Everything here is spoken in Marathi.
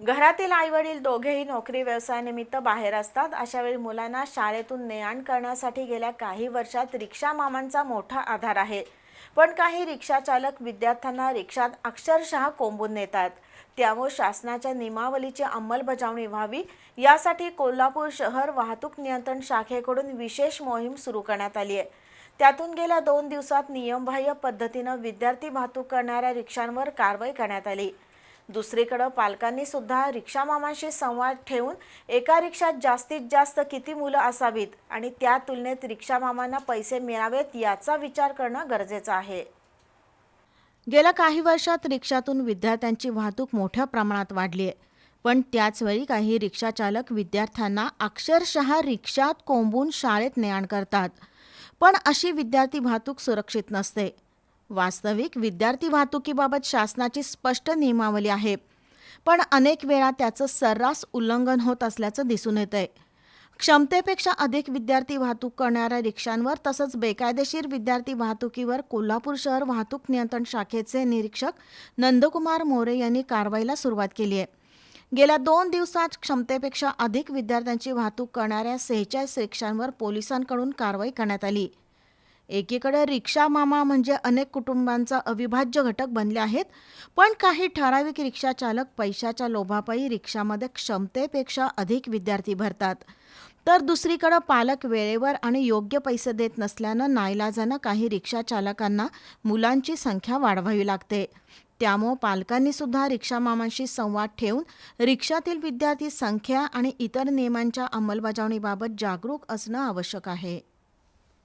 घरातील आईवडील दोघेही नोकरी व्यवसायानिमित्त बाहेर असतात. अशावेळी मुलांना शाळेतून ने आण करण्यासाठी गेल्या काही वर्षात रिक्षा मामांचा मोठा आधार आहे. पण काही रिक्षा चालक विद्यार्थ्यांना रिक्षात अक्षरशः कोंबून नेतात. त्यामुळे शासनाच्या नियमावलीची अंमलबजावणी व्हावी यासाठी कोल्हापूर शहर वाहतूक नियंत्रण शाखेकडून विशेष मोहीम सुरू करण्यात आली आहे. त्यातून गेल्या दोन दिवसात नियमबाह्य पद्धतीनं विद्यार्थी वाहतूक करणाऱ्या रिक्षांवर कारवाई करण्यात आली. दुसरीकडं पालकांनी सुद्धा रिक्षामामांशी संवाद ठेवून एका रिक्षात जास्तीत जास्त किती मुलं असावीत आणि त्या तुलनेत रिक्षामामांना पैसे मिळावेत याचा विचार करणं गरजेचं आहे. गेल्या काही वर्षात रिक्षातून विद्यार्थ्यांची वाहतूक मोठ्या प्रमाणात वाढली आहे. पण त्याचवेळी काही रिक्षाचालक विद्यार्थ्यांना अक्षरशः रिक्षात कोंबून शाळेत ने आण करतात. पण अशी विद्यार्थी वाहतूक सुरक्षित नसते. वास्तविक विद्यार्थी वाहतुकीबाबत शासनाची स्पष्ट नियमावली आहे. पण अनेक वेळा त्याचं सर्रास उल्लंघन होत असल्याचं दिसून येत आहे क्षमतेपेक्षा अधिक विद्यार्थी वाहतूक करणाऱ्या रिक्षांवर तसंच बेकायदेशीर विद्यार्थी वाहतुकीवर कोल्हापूर शहर वाहतूक नियंत्रण शाखेचे निरीक्षक नंदकुमार मोरे यांनी कारवाईला सुरुवात केली आहे. गेल्या दोन दिवसात क्षमतेपेक्षा अधिक विद्यार्थ्यांची वाहतूक करणाऱ्या सेहेचाळीस रिक्षांवर पोलिसांकडून कारवाई करण्यात आली. एकीकडे रिक्षा मामा म्हणजे अनेक कुटुंबांचा अविभाज्य घटक बनले आहेत. पण काही ठराविक रिक्षा चालक पैशाच्या लोभापायी रिक्षामध्ये क्षमतेपेक्षा अधिक विद्यार्थी भरतात. तर दुसरीकडं पालक वेळेवर आणि योग्य पैसे देत नसल्यानं नाईलाजानं काही रिक्षा चालकांना मुलांची संख्या वाढवावी लागते. त्यामुळं पालकांनी सुद्धा रिक्षामामांशी संवाद ठेवून रिक्षातील विद्यार्थी संख्या आणि इतर नियमांच्या अंमलबजावणीबाबत जागरूक असणं आवश्यक आहे.